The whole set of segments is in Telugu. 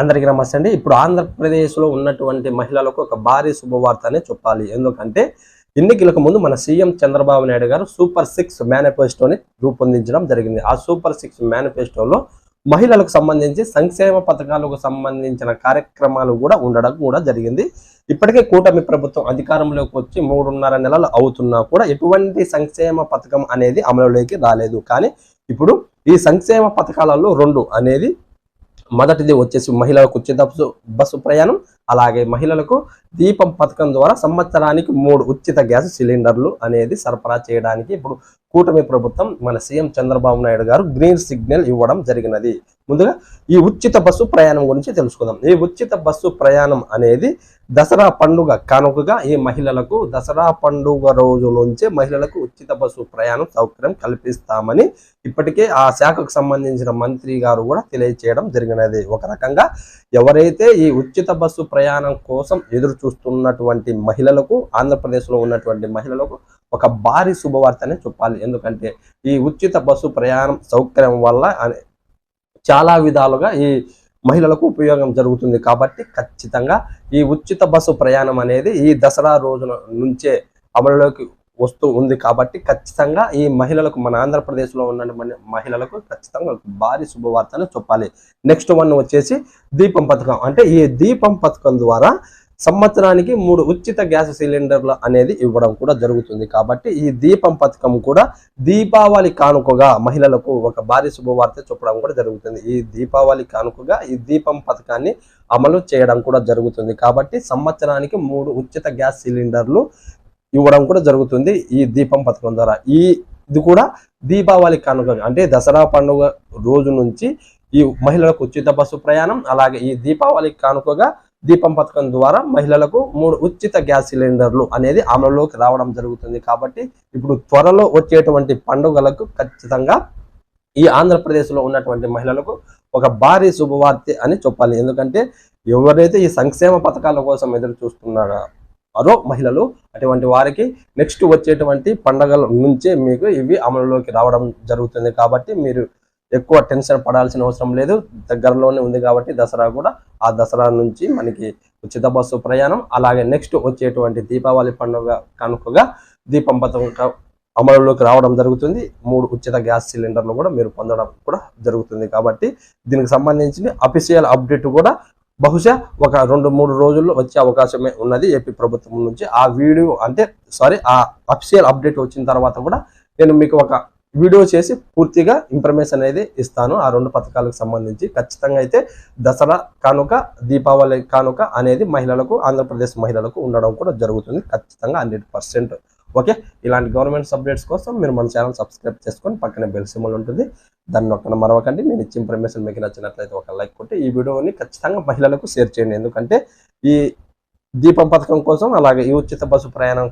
అందరికీ నమస్తే అండి. ఇప్పుడు ఆంధ్రప్రదేశ్లో ఉన్నటువంటి మహిళలకు ఒక భారీ శుభవార్త అనే చెప్పాలి. ఎందుకంటే ఎన్నికలకు ముందు మన సీఎం చంద్రబాబు నాయుడు గారు సూపర్ సిక్స్ మేనిఫెస్టోని రూపొందించడం జరిగింది. ఆ సూపర్ సిక్స్ మేనిఫెస్టోలో మహిళలకు సంబంధించి సంక్షేమ పథకాలకు సంబంధించిన కార్యక్రమాలు కూడా ఉండడం కూడా జరిగింది. ఇప్పటికే కూటమి ప్రభుత్వం అధికారంలోకి వచ్చి మూడున్నర నెలలు అవుతున్నా కూడా ఎటువంటి సంక్షేమ పథకం అనేది అమలులోకి రాలేదు. కానీ ఇప్పుడు ఈ సంక్షేమ పథకాలలో రెండు అనేది మొదటిది వచ్చేసి మహిళలకు ఉచిత బస్సు- బస్సు ప్రయాణం అలాగే మహిళలకు దీపం పథకం ద్వారా సంవత్సరానికి మూడు ఉచిత గ్యాస్ సిలిండర్లు అనేది సరఫరా చేయడానికి ఇప్పుడు కూటమి ప్రభుత్వం మన సీఎం చంద్రబాబు నాయుడు గారు గ్రీన్ సిగ్నల్ ఇవ్వడం జరిగినది. ముందుగా ఈ ఉచిత బస్సు ప్రయాణం గురించి తెలుసుకుందాం. ఈ ఉచిత బస్సు ప్రయాణం అనేది దసరా పండుగ కానుకగా ఈ మహిళలకు దసరా పండుగ రోజు నుంచే మహిళలకు ఉచిత బస్సు ప్రయాణం సౌకర్యం కల్పిస్తామని ఇప్పటికే ఆ శాఖకు సంబంధించిన మంత్రి గారు కూడా తెలియచేయడం జరిగినది. ఒక రకంగా ఎవరైతే ఈ ఉచిత బస్సు ప్రయాణం కోసం ఎదురు చూస్తున్నటువంటి మహిళలకు ఆంధ్రప్రదేశ్లో ఉన్నటువంటి మహిళలకు ఒక భారీ శుభవార్తనే చెప్పాలి. ఎందుకంటే ఈ ఉచిత బస్సు ప్రయాణం సౌకర్యం వల్ల చాలా విధాలుగా ఈ మహిళలకు ఉపయోగం జరుగుతుంది. కాబట్టి ఖచ్చితంగా ఈ ఉచిత బస్సు ప్రయాణం అనేది ఈ దసరా రోజున నుంచే అమలులోకి వస్తూ ఉంది కాబట్టి ఖచ్చితంగా ఈ మహిళలకు మన ఆంధ్రప్రదేశ్లో ఉన్న మహిళలకు ఖచ్చితంగా భారీ శుభవార్తను చెప్పాలి. నెక్స్ట్ వన్ వచ్చేసి దీపం పథకం. అంటే ఈ దీపం పథకం ద్వారా సంవత్సరానికి మూడు ఉచిత గ్యాస్ సిలిండర్లు అనేది ఇవ్వడం కూడా జరుగుతుంది. కాబట్టి ఈ దీపం పథకం కూడా దీపావళి కానుకగా మహిళలకు ఒక భారీ శుభవార్త చెప్పడం కూడా జరుగుతుంది. ఈ దీపావళి కానుకగా ఈ దీపం పథకాన్ని అమలు చేయడం కూడా జరుగుతుంది. కాబట్టి సంవత్సరానికి మూడు ఉచిత గ్యాస్ సిలిండర్లు ఇవ్వడం కూడా జరుగుతుంది ఈ దీపం పథకం ద్వారా. ఈ ఇది కూడా దీపావళి కానుక అంటే దసరా పండుగ రోజు నుంచి ఈ మహిళలకు ఉచిత బస్సు ప్రయాణం అలాగే ఈ దీపావళి కానుకగా దీపం పథకం ద్వారా మహిళలకు మూడు ఉచిత గ్యాస్ సిలిండర్లు అనేది అమలులోకి రావడం జరుగుతుంది. కాబట్టి ఇప్పుడు త్వరలో వచ్చేటువంటి పండుగలకు ఖచ్చితంగా ఈ ఆంధ్రప్రదేశ్లో ఉన్నటువంటి మహిళలకు ఒక భారీ శుభవార్త అని చెప్పాలి. ఎందుకంటే ఎవరైతే ఈ సంక్షేమ పథకాల కోసం ఎదురు చూస్తున్నారో మరో మహిళలు అటువంటి వారికి నెక్స్ట్ వచ్చేటువంటి పండగల నుంచే మీకు ఇవి అమలులోకి రావడం జరుగుతుంది కాబట్టి మీరు ఎక్కువ టెన్షన్ పడాల్సిన అవసరం లేదు. దగ్గరలోనే ఉంది కాబట్టి దసరా కూడా ఆ దసరా నుంచి మనకి ఉచిత బస్సు ప్రయాణం. అలాగే నెక్స్ట్ వచ్చేటువంటి దీపావళి పండుగ కనుకగా దీపం పథకం అమలులోకి రావడం జరుగుతుంది. మూడు ఉచిత గ్యాస్ సిలిండర్లు కూడా మీరు పొందడం కూడా జరుగుతుంది కాబట్టి దీనికి సంబంధించిన అఫీషియల్ అప్డేట్ కూడా బహుశా ఒక రెండు మూడు రోజుల్లో వచ్చే అవకాశమే ఉన్నది ఏపీ ప్రభుత్వం నుంచి. ఆ వీడియో అంటే సారీ ఆ అఫీషియల్ అప్డేట్ వచ్చిన తర్వాత కూడా నేను మీకు ఒక వీడియో చేసి పూర్తిగా ఇన్ఫర్మేషన్ అనేది ఇస్తాను. ఆ రెండు పథకాలకు సంబంధించి ఖచ్చితంగా అయితే దసరా కానుక దీపావళి కానుక అనేది మహిళలకు ఆంధ్రప్రదేశ్ మహిళలకు ఉండడం కూడా జరుగుతుంది. ఖచ్చితంగా హండ్రెడ్ పర్సెంట్ ఓకే? ఇలాంటి గవర్నమెంట్ అప్డేట్స్ కోసం మీరు మన ఛానల్ సబ్స్క్రైబ్ చేసుకొని పక్కనే బెల్ సిమ్మల్ ఉంటుంది. దాన్ని ఒక్క మరవకండి. నేను ఇచ్చే ఇన్ఫర్మేషన్ మీకు నచ్చినట్లయితే ఒక లైక్ కొట్టి ఈ వీడియోని ఖచ్చితంగా మహిళలకు షేర్ చేయండి. ఎందుకంటే ఈ దీపం పథకం కోసం అలాగే ఈ ఉచిత బస్సు ప్రయాణం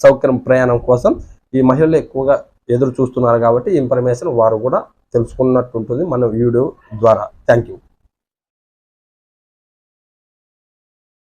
సౌకర్యం ప్రయాణం కోసం ఈ మహిళలు ఎక్కువగా ఎదురు చూస్తున్నారు కాబట్టి ఇన్ఫర్మేషన్ వారు కూడా తెలుసుకున్నట్టు ఉంటుంది మన వీడియో ద్వారా. Thank you